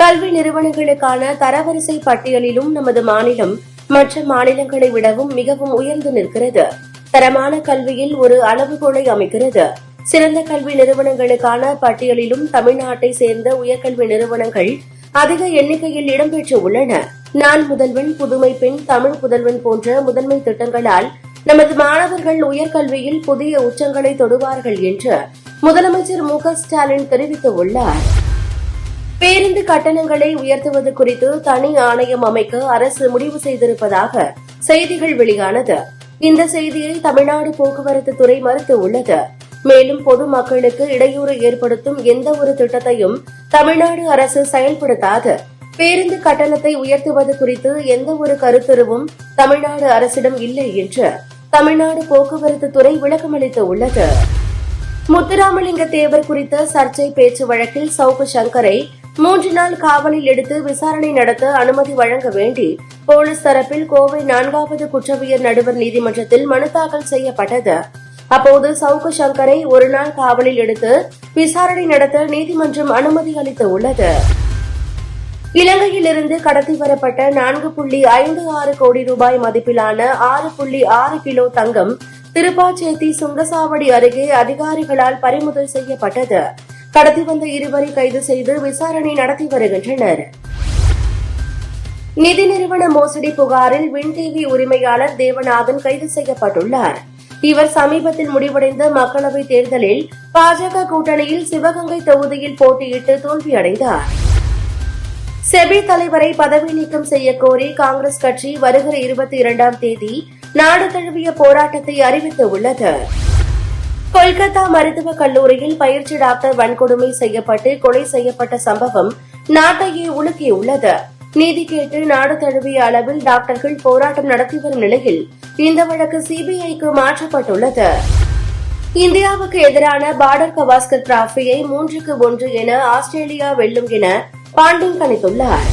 கல்வி நிறுவனங்களுக்கான தரவரிசை பட்டியலிலும் நமது மாநிலம் மற்ற மாநிலங்களை விடவும் மிகவும் உயர்ந்து நிற்கிறது. தரமான கல்வியில் ஒரு அளவுகோலை அமைக்கிறது. சிறந்த கல்வி நிறுவனங்களுக்கான பட்டியலிலும் தமிழ்நாட்டை சேர்ந்த உயர்கல்வி நிறுவனங்கள் அதிக எண்ணிக்கையில் இடம்பெற்று உள்ளன. நான் முதல்வன் புதுமை பெண் தமிழ் புதல்வன் போன்ற முதன்மை திட்டங்களால் நமது மாணவர்கள் உயர்கல்வியில் புதிய உச்சங்களை தொடுவார்கள் என்று முதலமைச்சர் மு க ஸ்டாலின் தெரிவித்துள்ளார். பேருந்து கட்டணங்களை உயர்த்துவது குறித்து தனி ஆணையம் அமைக்க அரசு முடிவு செய்திருப்பதாக செய்திகள் வெளியானது. இந்த செய்தியை தமிழ்நாடு போக்குவரத்து துறை மறுத்து உள்ளது. மேலும் பொதுமக்களுக்கு இடையூறு ஏற்படுத்தும் எந்த ஒரு திட்டத்தையும் தமிழ்நாடு அரசு செயல்படுத்தாது. பேருந்து கட்டணத்தை உயர்த்துவது குறித்து எந்த ஒரு கருத்துருவும் தமிழ்நாடு அரசிடம் இல்லை என்று தமிழ்நாடு போக்குவரத்து துறை விளக்கமளித்துள்ளது முத்துராமலிங்க தேவர் குறித்த சர்ச்சை பேச்சு வழக்கில் சவுக்கு சங்கரை மூன்று நாள் காவலில் எடுத்து விசாரணை நடத்த அனுமதி வழங்க வேண்டி போலீஸ் தரப்பில் கோவை நான்காவது குற்றவியல் நடுவர் நீதிமன்றத்தில் மனு தாக்கல் செய்யப்பட்டது. அப்போது சவுக்கு சங்கரை ஒரு நாள் காவலில் எடுத்து விசாரணை நடத்த நீதிமன்றம் அனுமதி அளித்து உள்ளது. இலங்கையிலிருந்து கடத்தி வரப்பட்ட நான்கு புள்ளி ஐந்து ஆறு கோடி ரூபாய் மதிப்பிலான ஆறு புள்ளி ஆறு கிலோ தங்கம் திருப்பாச்சேத்தி சுங்கசாவடி அருகே அதிகாரிகளால் பறிமுதல் செய்யப்பட்டது. கடத்தி வந்த இருவரை கைது செய்து விசாரணை நடத்தி வருகின்றனர். நிதி நிறுவன மோசடி புகாரில் வின் டிவி உரிமையாளர் தேவநாதன் கைது செய்யப்பட்டுள்ளார். இவர் சமீபத்தில் முடிவடைந்த மக்களவைத் தேர்தலில் பாஜக கூட்டணியில் சிவகங்கை தொகுதியில் போட்டியிட்டு தோல்வியடைந்தார். செபி தலைவரை பதவி நீக்கம் செய்யக்கோரி கோரி காங்கிரஸ் கட்சி வருகிற இருபத்தி இரண்டாம் தேதி நாடு தழுவிய போராட்டத்தை அறிவித்துள்ளது கொல்கத்தா மருத்துவக் கல்லூரியில் பயிற்சி டாக்டர் வன்கொடுமை செய்யப்பட்டு கொலை செய்யப்பட்ட சம்பவம் நாட்டையே உலுக்கியுள்ளது. நீதி கேட்டு நாடு தழுவிய அளவில் டாக்டர்கள் போராட்டம் நடத்தி வரும் நிலையில் இந்த வழக்கு சிபிஐக்கு மாற்றப்பட்டுள்ளது. இந்தியாவுக்கு எதிரான பார்டர் கவாஸ்கர் டிராபியை மூன்றுக்கு ஒன்று என ஆஸ்திரேலியா வெல்லும் என பாண்டிங் கணித்துள்ளார்.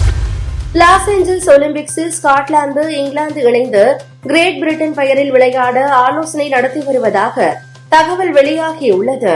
லாஸ் ஏஞ்சல்ஸ் ஒலிம்பிக்ஸில் ஸ்காட்லாந்து இங்கிலாந்து இணைந்து கிரேட் பிரிட்டன் பெயரில் விளையாட ஆலோசனை நடத்தி வருவதாக தகவல் வெளியாகியுள்ளது.